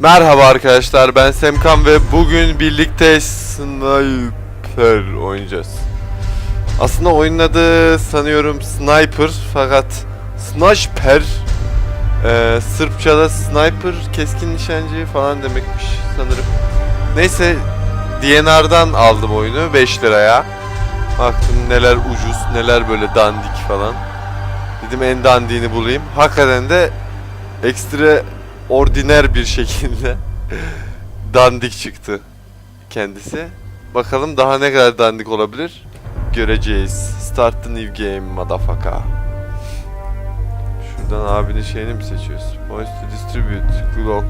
Merhaba arkadaşlar ben Semkan ve bugün birlikte Sniper oynayacağız. Aslında oyunun adı sanıyorum Sniper fakat Sniper e, Sırpçada Sniper keskin nişancı falan demekmiş sanırım. Neyse DNR'dan aldım oyunu 5 liraya. Baktım neler ucuz neler böyle dandik falan. Dedim en dandiğini bulayım. Hakikaten de ekstra ordiner bir şekilde dandik çıktı kendisi. Bakalım daha ne kadar dandik olabilir göreceğiz. Start the new game motherfucker. Şuradan abinin şeyini mi seçiyoruz? Points to distribute, Glock.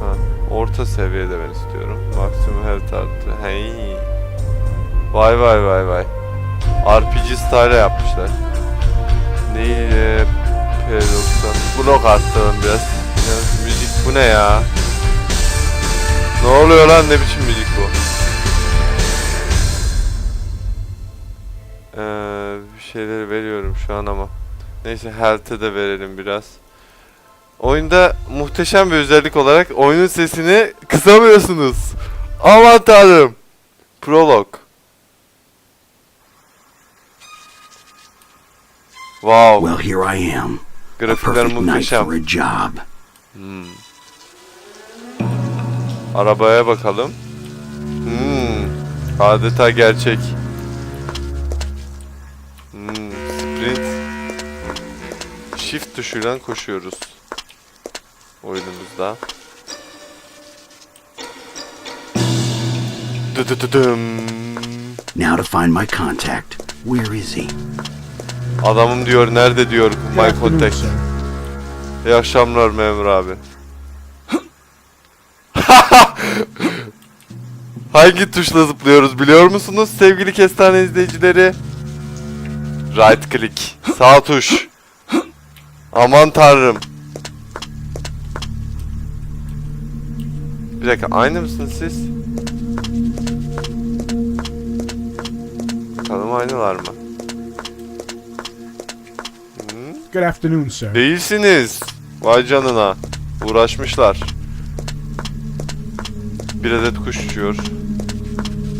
Ha, orta seviyede ben istiyorum. Maksimum health arttı. Hey. Vay vay vay vay. RPG style yapmışlar. Neyi e, P90 Blok biraz. Ya, müzik bu ne ya? Ne oluyor lan ne biçim müzik bu? Ee, bir şeyleri veriyorum şu an ama. Neyse health'e de verelim biraz. Oyunda muhteşem bir özellik olarak oyunun sesini kısamıyorsunuz. Aman tanrım. Prolog. Wow. Well, here I am. Grafikler muhteşem. job. Arabaya bakalım. Hmm. Adeta gerçek. Hmm. Sprint. Shift tuşuyla koşuyoruz. Oyunumuzda. Now to find my contact. Where is he? Adamım diyor nerede diyor my contact. İyi akşamlar memur abi. Hangi tuşla zıplıyoruz biliyor musunuz sevgili kestane izleyicileri? Right click. Sağ tuş. Aman tanrım. Bir dakika aynı mısınız siz? Bakalım aynılar mı? Good afternoon, sir. Değilsiniz. Vay canına. Uğraşmışlar. Bir adet kuş uçuyor.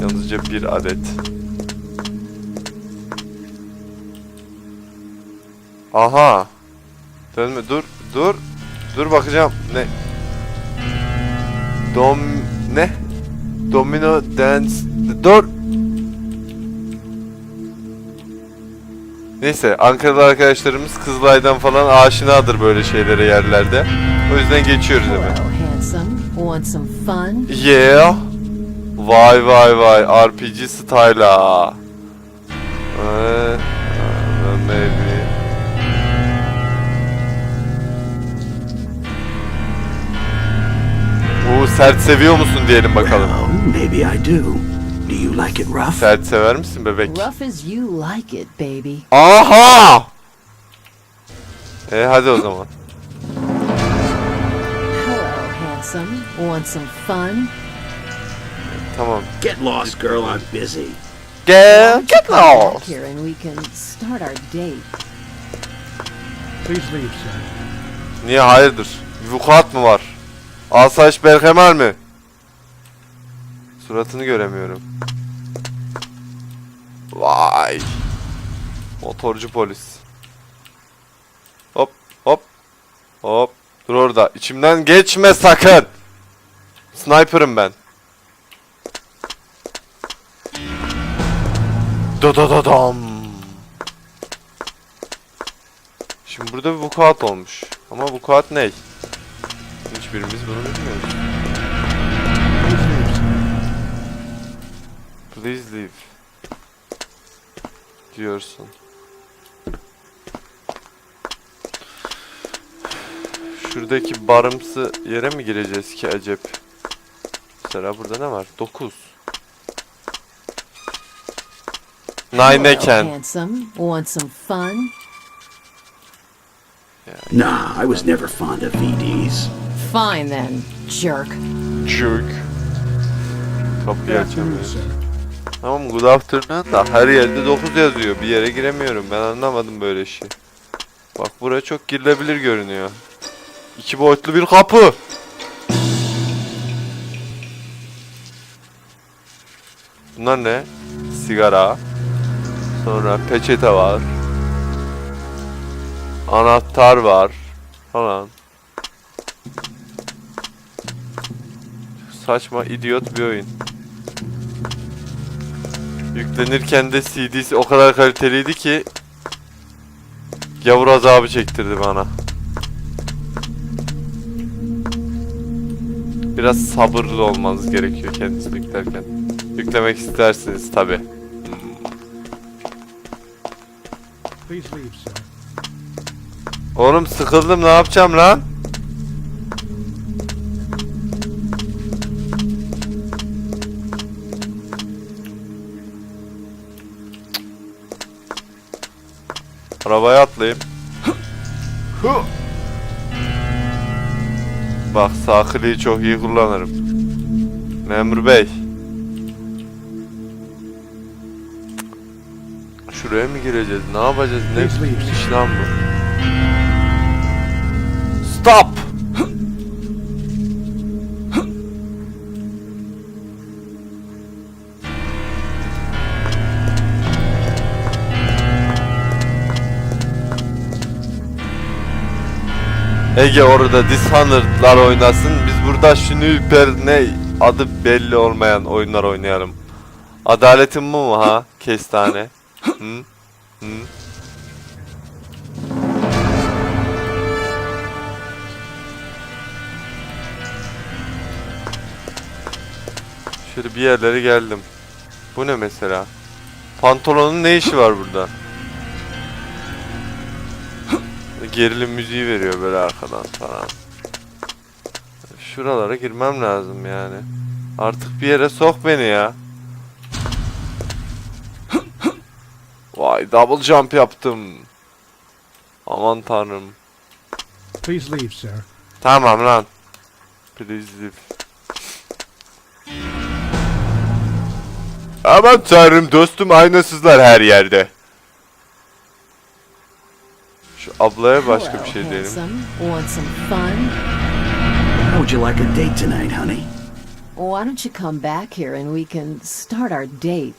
Yalnızca bir adet. Aha. Dönme dur dur. Dur bakacağım. Ne? Dom ne? Domino dance. Dur. Neyse Ankara'da arkadaşlarımız Kızılay'dan falan aşinadır böyle şeylere yerlerde. O yüzden geçiyoruz hemen. Yeah. Vay vay vay RPG style'a. Maybe. Bu sert seviyor musun diyelim bakalım. Well, maybe I do. You like it rough? Sert sever misin bebek? Rough as you like it, baby. Aha! E hadi o zaman. Hello, handsome. Want some fun? Tamam. Get lost, girl. I'm busy. Get Come back lost. here and we can start our date. Please leave, sir. Niye hayırdır? Vukuat mı var? Asayiş Berkemal mi? Suratını göremiyorum. Vay. Motorcu polis. Hop hop. Hop. Dur orada. İçimden geçme sakın. Sniper'ım ben. Do do do dom. Şimdi burada bir vukuat olmuş. Ama vukuat ne? Hiçbirimiz bunu bilmiyoruz. Please leave. Diyorsun. Şuradaki barımsı yere mi gireceğiz ki acep? Mesela burada ne var? 9. Nine can. Want some fun? Nah, I was never fond of VDs. Fine then, jerk. Jerk. Kapıyı sir. Tamam good afternoon da her yerde 9 yazıyor. Bir yere giremiyorum. Ben anlamadım böyle işi. Bak buraya çok girilebilir görünüyor. İki boyutlu bir kapı. Bunlar ne? Sigara. Sonra peçete var. Anahtar var. Falan. Saçma, idiot bir oyun. Yüklenirken de CD'si o kadar kaliteliydi ki Gavur azabı çektirdi bana. Biraz sabırlı olmanız gerekiyor kendinizi yüklerken. Yüklemek istersiniz tabi. Oğlum sıkıldım ne yapacağım lan? Arabaya atlayayım. Bak sağ çok iyi kullanırım. Memur bey. Şuraya mı gireceğiz? Ne yapacağız? Ne iş lan bu? Stop! Ege orada Dishonored'lar oynasın. Biz burada Snooper ne adı belli olmayan oyunlar oynayalım. Adaletin bu mu ha? Kestane. Hı? Hı? Şöyle bir yerlere geldim. Bu ne mesela? Pantolonun ne işi var burada? Gerilim müziği veriyor böyle arkadan falan. Şuralara girmem lazım yani. Artık bir yere sok beni ya. Vay double jump yaptım. Aman tanrım. Please leave, sir. Tamam lan. Please leave. Aman tanrım dostum aynasızlar her yerde. Şu ablaya başka Hello, bir şey diyelim. handsome. Want some fun? How would you like a date tonight, honey? Why don't you come back here and we can start our date?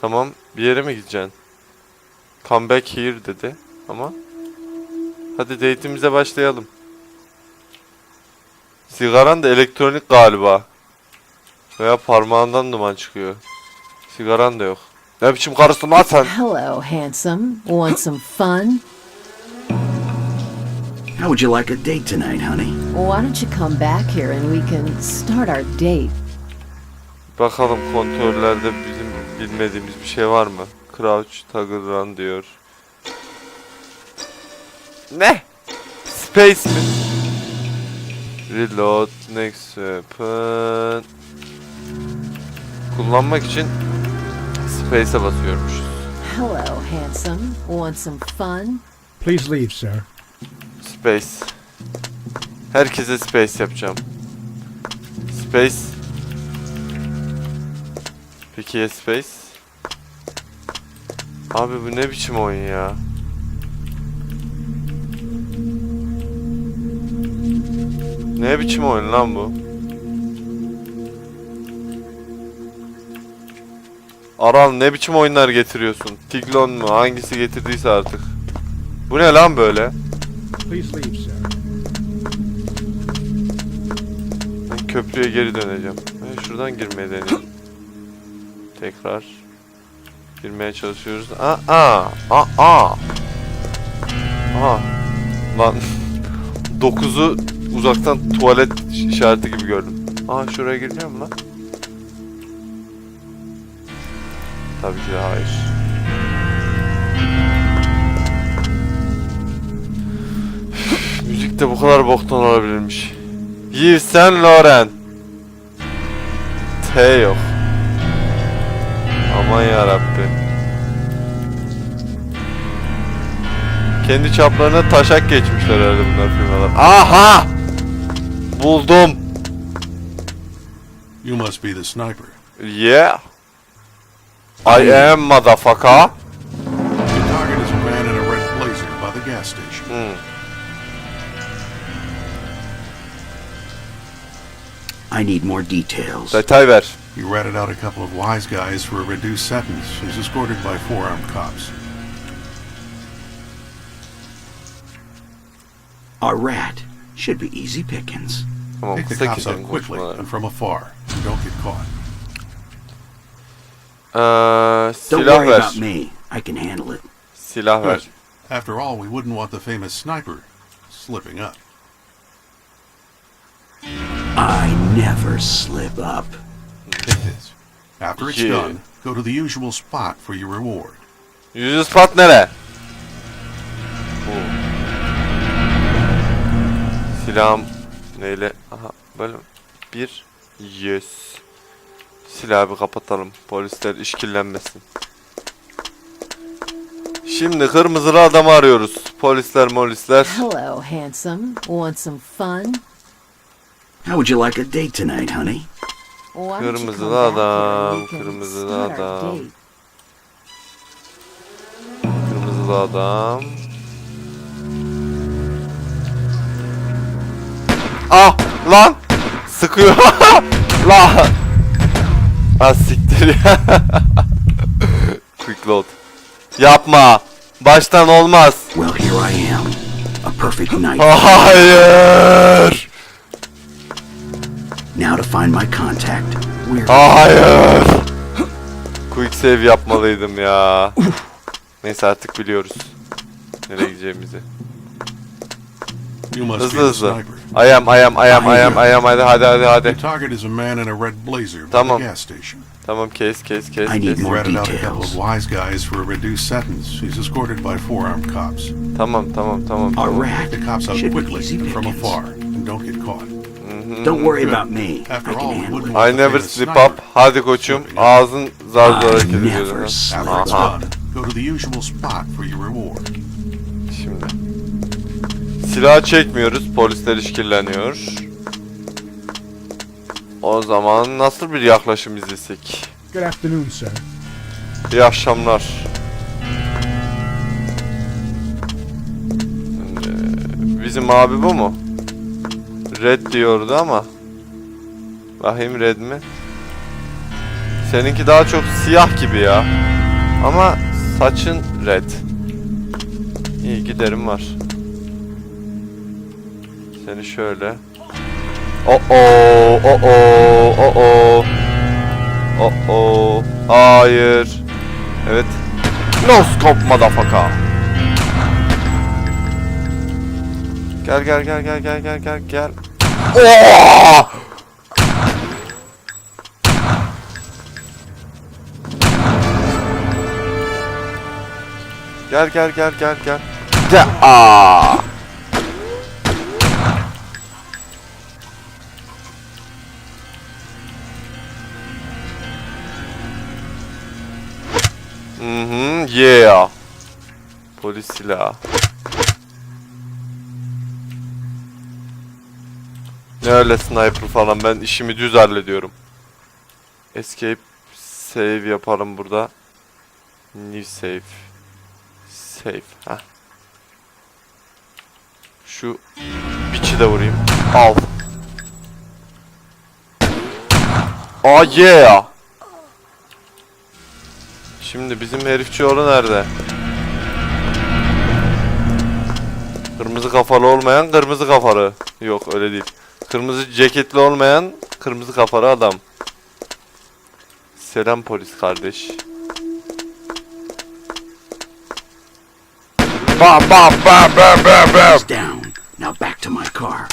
Tamam bir yere mi gideceksin? Come back here dedi ama. Hadi date'imize başlayalım. Sigaran da elektronik galiba. Veya parmağından duman çıkıyor. Sigaran da yok. Ne biçim karısın lan sen? Hello, handsome. Want some fun? How would you like a date tonight, honey? Why don't you come back here and we can start our date? Bakalım kontrollerde bizim bilmediğimiz bir şey var mı? Crouch, run diyor. Ne? Space mi? Reload, next weapon. Kullanmak için Space'e basıyormuşuz. Hello, handsome. Want some fun? Please leave, sir. Space. Herkese space yapacağım. Space. Peki ya space? Abi bu ne biçim oyun ya? Ne biçim oyun lan bu? Aral ne biçim oyunlar getiriyorsun? Tiglon mu? Hangisi getirdiyse artık. Bu ne lan böyle? Ben köprüye geri döneceğim. Ben şuradan girmeye deneyeyim. Tekrar. Girmeye çalışıyoruz. Aa, aa, aa, aa. Lan. 9'u uzaktan tuvalet işareti gibi gördüm. Aa şuraya giriliyor mu lan? Tabii ki de hayır. De bu kadar boktan olabilirmiş. Yves Saint Laurent. T yok. Aman yarabbi. Kendi çaplarına taşak geçmişler herhalde bunlar firmalar. Aha! Buldum. You must be the sniper. Yeah. I am motherfucker. I need more details. Detay ver. He ratted out a couple of wise guys for a reduced sentence. He's escorted by four armed cops. A rat. Should be easy pickings. Tamam Take the cops keselim out quickly and from afar. And don't get caught. Ee, Don't worry about me. I can handle it. Silah ver. After all, we wouldn't want the famous sniper slipping up. I never slip up. After it's Yeah. done, go to the usual spot for your reward. Yüzü spot nere? Bu. Silahım neyle? Aha böyle bir yes. Silahı bir kapatalım. Polisler işkillenmesin. Şimdi kırmızılı adamı arıyoruz. Polisler molisler. Hello, handsome. Want some fun? How would you like a date tonight, honey? Kırmızılı adam, and we can kırmızılı adam. Kırmızılı adam. Ah lan sıkıyor. lan. Ah siktir ya. Quick load. Yapma. Baştan olmaz. Well, here I am. A perfect night. Hayır. Now to find my contact. Where? Hayır. Quick save yapmalıydım ya. Neyse artık biliyoruz. Nereye gideceğimizi. You must Hızlı be the hızlı. sniper. I am, I am, I am, I am, I am. Hadi hadi hadi The hadi. target is a man in a red blazer by Tamam. the gas station. Tamam kes kes kes I need kes. He More ratted out a couple details. of wise guys for a reduced sentence. He's escorted by four armed cops. Tamam tamam tamam A tamam. rat. Take the cops out Should be quickly easy and from pickings. afar. And don't get caught. Don't worry about me. I can handle it. I never slip up. Hadi koçum. Ağzın zar zor I hareket never ediyor. slip After it's Aha. done, go to the usual spot for your reward. Şimdi. Silah çekmiyoruz. Polisler işkilleniyor. O zaman nasıl bir yaklaşım izlesek? Good afternoon, sir. İyi akşamlar. Şimdi, Bizim abi bu mu? Red diyordu ama. Bakayım red mi? Seninki daha çok siyah gibi ya. Ama saçın red. İyi giderim var. Seni şöyle. O o o o o o. Oh oh. Hayır. Evet. No scope motherfucker. Gel gel gel gel gel gel gel gel. Oh! Gel gel gel gel gel. Gel. Aa! Mhm, yeah. Polis silahı. Ne öyle sniper falan ben işimi düz hallediyorum. Escape save yapalım burada. New save. Save. Heh. Şu biçi de vurayım. Al. Oh yeah. Şimdi bizim herifçioğlu nerede? Kırmızı kafalı olmayan kırmızı kafalı. Yok öyle değil. Kırmızı ceketli olmayan kırmızı kafalı adam. Selam polis kardeş. Bam bam bam bam bam. It's down. Now back to my car.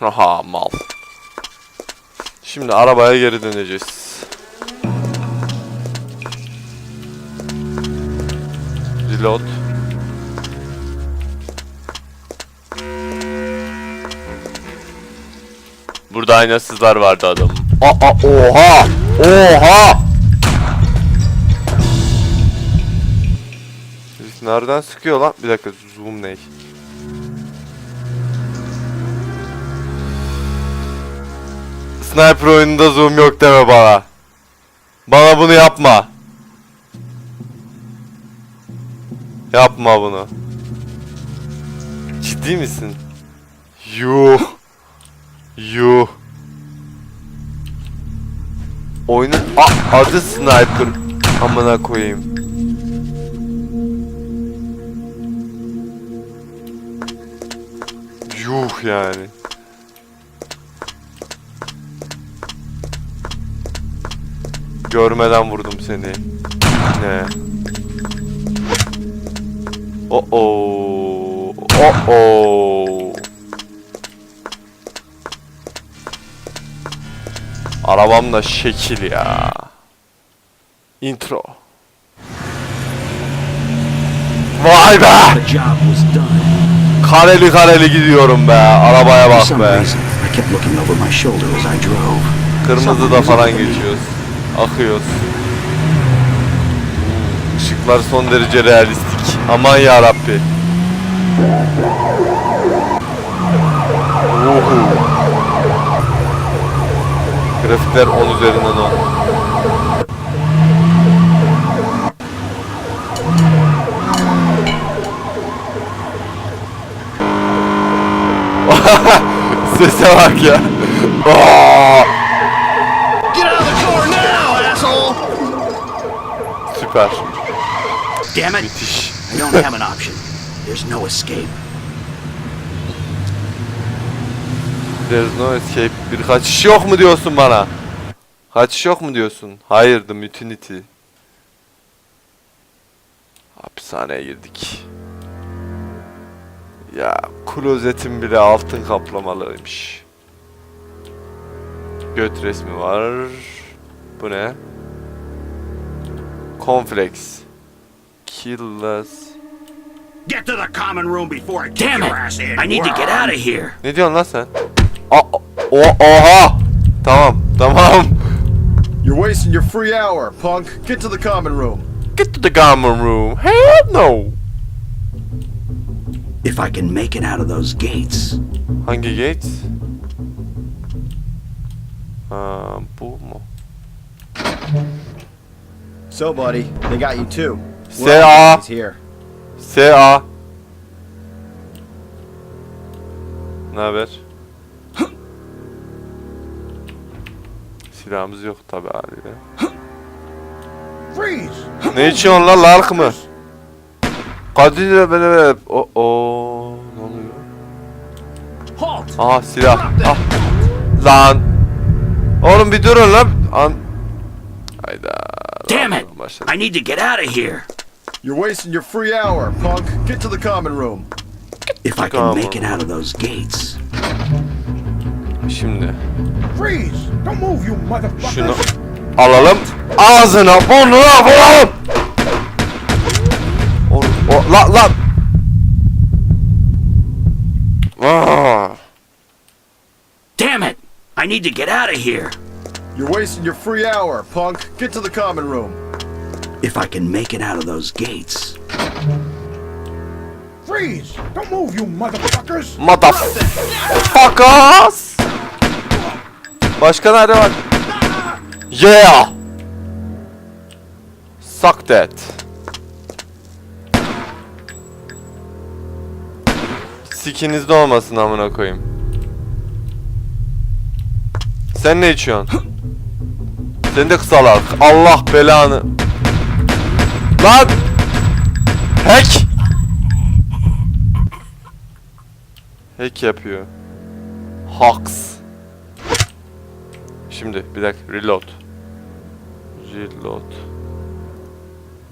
Aha mal. Şimdi arabaya geri döneceğiz. Reload. Burada aynasızlar vardı adam. Aa oha! Oha! Nereden sıkıyor lan? Bir dakika zoom ne? Sniper oyununda zoom yok deme bana. Bana bunu yapma. Yapma bunu. Ciddi misin? Yuh. Yuh. Oyunun A- adı Sniper. Amına koyayım. Yuh yani. Görmeden vurdum seni. Ne? Oh oh. Oh oh. Arabam da şekil ya. Intro. Vay be! Kareli kareli gidiyorum be. Arabaya bak be. Kırmızı da falan geçiyoruz. Akıyoruz. Işıklar son derece realistik. Aman ya Rabbi. Uhu. Grafikler 10 üzerinden 10. Sese bak ya. Aa! Get out of the car now, asshole! Süper. Damn it! Müthiş. I don't have an option. There's no escape. There's no escape. Bir kaçış yok mu diyorsun bana? Kaçış yok mu diyorsun? Hayır, the mutinity. Hapishaneye girdik. Ya klozetin bile altın kaplamalıymış. Göt resmi var. Bu ne? Cornflakes. Kill us. Get to the common room before I kick Damn your ass in. it! I need to get out of here. Ne diyorsun lan sen? A o oha! Tamam, tamam. You're wasting your free hour, punk. Get to the common room. Get to the common room. Hell no. If I can make it out of those gates. Hangi gate? Ha, bu mu? So, buddy, they got you too. Say ah. He's here. S.A. Ne haber? Silahımız yok tabi haliyle. Freeze! Ne içiyorsun lan lark mı? Kadir böyle o o ne oluyor? Aha silah. Ah. Lan. Oğlum bir durun lan. An. Hayda. Damn it! I need to get out of here. You're wasting your free hour, punk. Get to the common room. If I can make it out of those gates. Şimdi Freeze! Don't move, you motherfucker! şunu alalım. Ağzına burnuna vuralım. O, o, la la. Aa, Damn it! I need to get out of here. You're wasting your free hour, punk. Get to the common room. If I can make it out of those gates. Freeze! Don't move, you motherfuckers! Motherfuckers. Başka nerede var? Yeah. Suck that. Sikinizde olmasın amına koyayım. Sen ne içiyorsun? Sen de kısalak. Allah belanı. Lan! Hack! Hack yapıyor. Hawks. Şimdi bir dakika reload. Reload.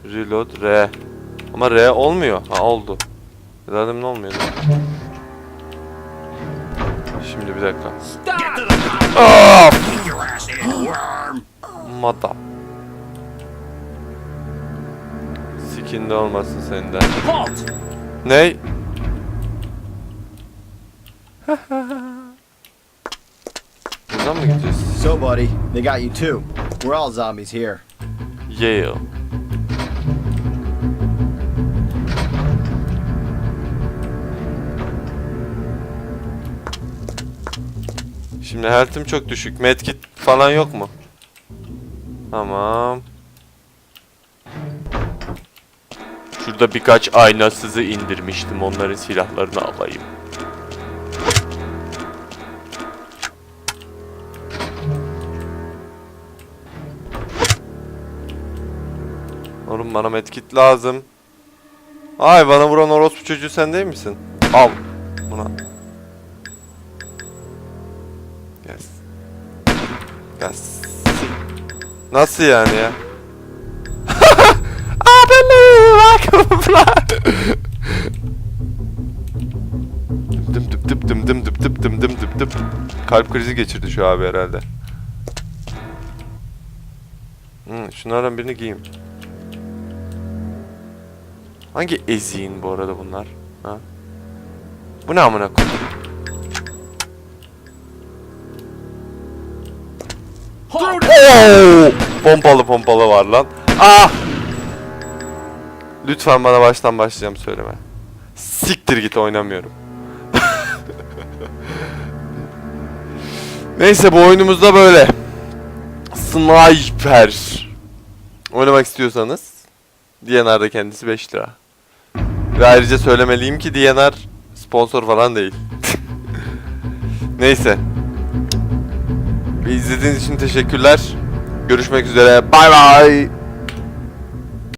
Reload R. Ama R olmuyor. Ha oldu. Zaten ne olmuyordu? Şimdi bir dakika. Worm! Mata. Sikinde olmasın senden. Ney? Buradan mı gideceğiz? So, buddy, they got you too. We're all zombies here. Yale. Şimdi health'im çok düşük. Medkit falan yok mu? Tamam. Şurada birkaç aynasızı indirmiştim. Onların silahlarını alayım. Oğlum bana medkit lazım. Ay bana vuran orospu çocuğu sen değil misin? Al. Buna. Yes. Yes. Nasıl yani ya? I believe I can fly. dım dıp dıp dım dım dıp dıp dım dım dıp dıp. Kalp krizi geçirdi şu abi herhalde. Hmm, şunlardan birini giyeyim. Hangi eziğin bu arada bunlar? Ha? Bu ne amına koyayım? Oo! Pompalı pompalı var lan. Ah! Lütfen bana baştan başlayacağım söyleme. Siktir git oynamıyorum. Neyse bu oyunumuzda böyle. Sniper. Oynamak istiyorsanız DNR'da kendisi 5 lira. Ve ayrıca söylemeliyim ki DNR sponsor falan değil. Neyse. İzlediğiniz için teşekkürler. Görüşmek üzere. Bay bay.